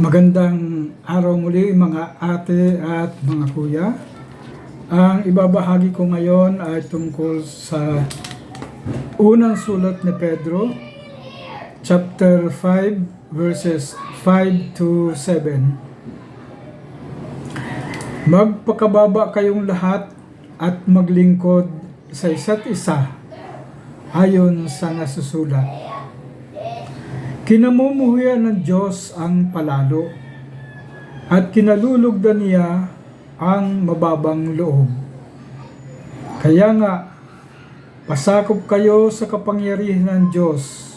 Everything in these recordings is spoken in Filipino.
Magandang araw muli mga ate at mga kuya. Ang ibabahagi ko ngayon ay tungkol sa unang sulat ni Pedro, chapter 5, verses 5 to 7. Magpakababa kayong lahat at maglingkod sa isa't isa ayon sa nasusulat. Kinamumuhian ng Diyos ang palalo at kinalulugdan niya ang mababang loob. Kaya nga, pasakop kayo sa kapangyarihan ng Diyos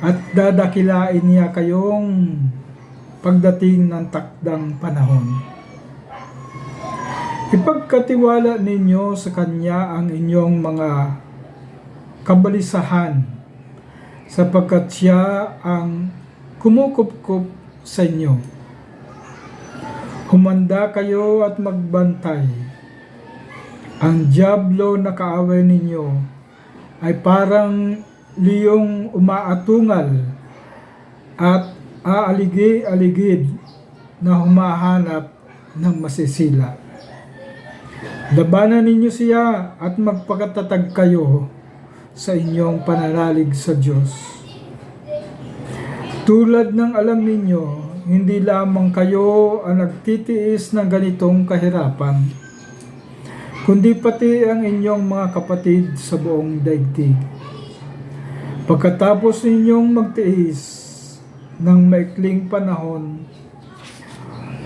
at dadakilain niya kayong pagdating ng takdang panahon. Ipagkatiwala ninyo sa Kanya ang inyong mga kabalisahan sapagkat siya ang kumukupkup sa inyo. Humanda kayo at magbantay. Ang diablo na kaaway ninyo ay parang liyong umaatungal at aaligi-aligid na humahanap ng masisila. Labanan ninyo siya at magpakatatag kayo sa inyong pananalig sa Diyos. Tulad ng alam ninyo, hindi lamang kayo ang nagtitiis ng ganitong kahirapan, kundi pati ang inyong mga kapatid sa buong daigdig. Pagkatapos ninyong magtiis ng maikling panahon,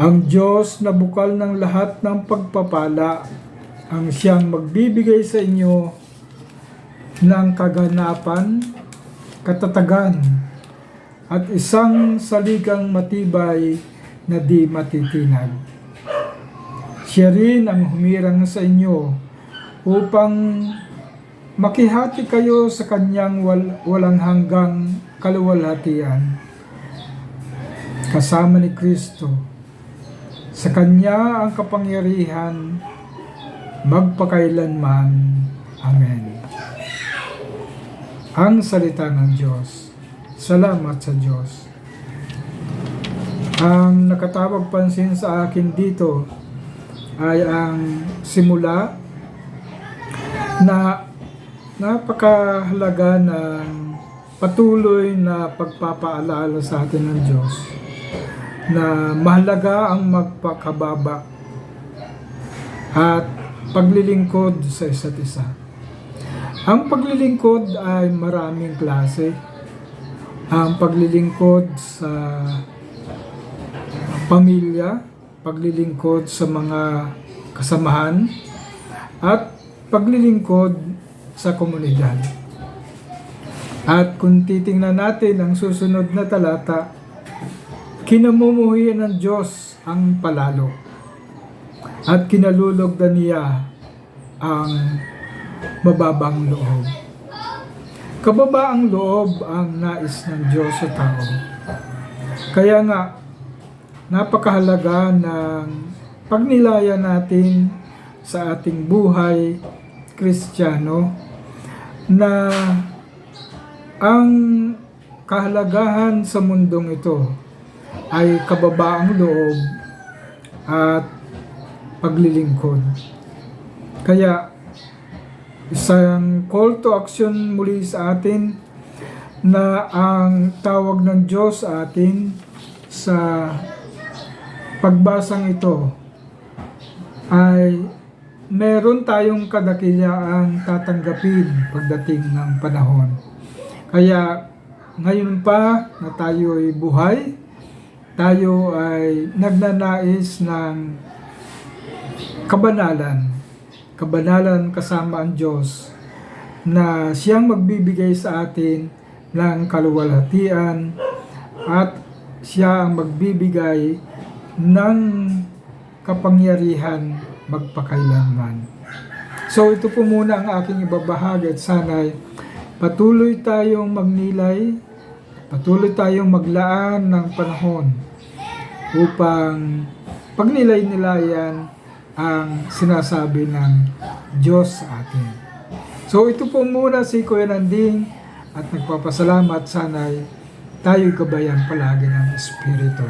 ang Diyos na bukal ng lahat ng pagpapala ang siyang magbibigay sa inyo ng kaganapan, katatagan, at isang saligang matibay na di matitinag. Siya rin ang humirang sa inyo upang makihati kayo sa kanyang wal- walang hanggang kaluwalhatian. Kasama ni Kristo, sa kanya ang kapangyarihan magpakailanman. Amen ang salita ng Diyos. Salamat sa Diyos. Ang nakatawag pansin sa akin dito ay ang simula na napakahalaga ng patuloy na pagpapaalala sa atin ng Diyos na mahalaga ang magpakababa at paglilingkod sa isa't isa. Ang paglilingkod ay maraming klase. Ang paglilingkod sa pamilya, paglilingkod sa mga kasamahan, at paglilingkod sa komunidad. At kung titingnan natin ang susunod na talata, kinamumuhian ng Diyos ang palalo at kinalulogdan niya ang mababang loob. Kababaang loob ang nais ng Diyos sa tao. Kaya nga, napakahalaga ng pagnilaya natin sa ating buhay kristyano na ang kahalagahan sa mundong ito ay kababaang loob at paglilingkod. Kaya isang call to action muli sa atin na ang tawag ng Diyos sa atin sa pagbasang ito ay meron tayong kadakilaang tatanggapin pagdating ng panahon. Kaya ngayon pa na tayo ay buhay, tayo ay nagnanais ng kabanalan kabanalan kasama ang Diyos na siyang magbibigay sa atin ng kaluwalhatian at siya ang magbibigay ng kapangyarihan magpakailanman. So ito po muna ang aking ibabahagi at sana'y patuloy tayong magnilay, patuloy tayong maglaan ng panahon upang pagnilay-nilayan ang sinasabi ng Diyos sa atin. So ito po muna si Kuya Nanding at nagpapasalamat sana'y tayo'y gabayan palagi ng Espiritu.